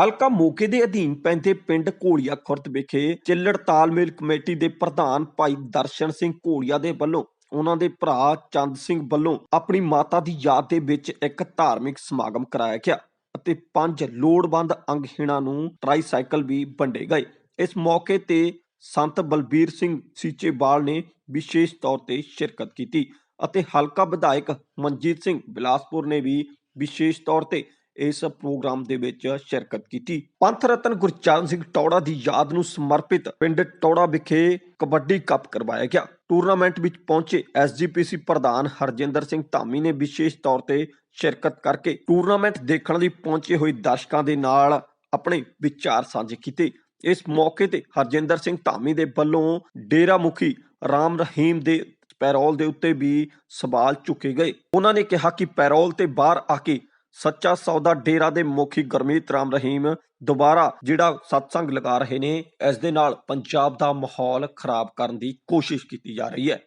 ਹਲਕਾ ਮੋਗੇ ਦੇ ਅਧੀਨ ਪੈਂਦੇ ਪਿੰਡ ਘੋੜੀਆ ਖੁਰਦ ਵਿਖੇ ਚਿੱਲੜ ਤਾਲਮੇਲ ਕਮੇਟੀ ਦੇ ਪ੍ਰਧਾਨ ਭਾਈ ਦਰਸ਼ਨ ਸਿੰਘ ਘੋੜੀਆ ਦੇ ਵੱਲੋਂ, ਉਹਨਾਂ ਦੇ ਭਰਾ ਚੰਦ ਸਿੰਘ ਵੱਲੋਂ ਆਪਣੀ ਮਾਤਾ ਦੀ ਯਾਦ ਦੇ ਵਿੱਚ ਇੱਕ ਧਾਰਮਿਕ ਸਮਾਗਮ ਕਰਾਇਆ ਗਿਆ ਅਤੇ ਪੰਜ ਲੋੜਵੰਦ ਅੰਗਹੀਣਾਂ ਨੂੰ ਟਰਾਈਸਾਈਕਲ ਵੀ ਵੰਡੇ ਗਏ। ਇਸ ਮੌਕੇ ਤੇ ਸੰਤ ਬਲਬੀਰ ਸਿੰਘ ਸੀਚੇਵਾਲ ਨੇ ਵਿਸ਼ੇਸ਼ ਤੌਰ ਤੇ ਸ਼ਿਰਕਤ ਕੀਤੀ ਅਤੇ ਹਲਕਾ ਵਿਧਾਇਕ ਮਨਜੀਤ ਸਿੰਘ ਬਿਲਾਸਪੁਰ ਨੇ ਵੀ ਵਿਸ਼ੇਸ਼ ਤੌਰ ਤੇ ਇਸ ਪ੍ਰੋਗਰਾਮ ਦੇ ਵਿੱਚ ਸ਼ਿਰਕਤ ਕੀਤੀ। ਪੰਥ ਰਤਨ ਗੁਰਚਰਨ ਸਿੰਘ ਟੌੜਾ ਦੀ ਯਾਦ ਨੂੰ ਸਮਰਪਿਤ ਪਿੰਡ ਟੌੜਾ ਵਿਖੇ ਕਬੱਡੀ ਕੱਪ ਕਰਵਾਇਆ ਗਿਆ। ਟੂਰਨਾਮੈਂਟ ਵਿੱਚ ਪਹੁੰਚੇ ਐਸਜੀਪੀਸੀ ਪ੍ਰਧਾਨ ਹਰਜਿੰਦਰ ਸਿੰਘ ਧਾਮੀ ਨੇ ਵਿਸ਼ੇਸ਼ ਤੌਰ ਤੇ ਸ਼ਿਰਕਤ ਕਰਕੇ ਟੂਰਨਾਮੈਂਟ ਦੇਖਣ ਲਈ ਪਹੁੰਚੇ ਹੋਏ ਦਰਸ਼ਕਾਂ ਦੇ ਨਾਲ ਆਪਣੇ ਵਿਚਾਰ ਸਾਂਝੇ ਕੀਤੇ। ਇਸ ਮੌਕੇ ਤੇ ਹਰਜਿੰਦਰ ਸਿੰਘ ਧਾਮੀ ਦੇ ਵੱਲੋਂ ਡੇਰਾ ਮੁਖੀ ਰਾਮ ਰਹੀਮ ਦੇ ਪੈਰੋਲ ਦੇ ਉੱਤੇ ਵੀ ਸਵਾਲ ਚੁੱਕੇ ਗਏ। ਉਹਨਾਂ ਨੇ ਕਿਹਾ ਕਿ ਪੈਰੋਲ ਤੇ ਬਾਹਰ ਆ ਕੇ ਸੱਚਾ ਸੌਦਾ ਡੇਰਾ ਦੇ ਮੁਖੀ ਗੁਰਮੀਤ ਰਾਮ ਰਹੀਮ ਦੁਬਾਰਾ ਜਿਹੜਾ ਸਤਸੰਗ ਲਗਾ ਰਹੇ ਨੇ, ਇਸ ਦੇ ਨਾਲ ਪੰਜਾਬ ਦਾ ਮਾਹੌਲ ਖਰਾਬ ਕਰਨ ਦੀ ਕੋਸ਼ਿਸ਼ ਕੀਤੀ ਜਾ ਰਹੀ ਹੈ।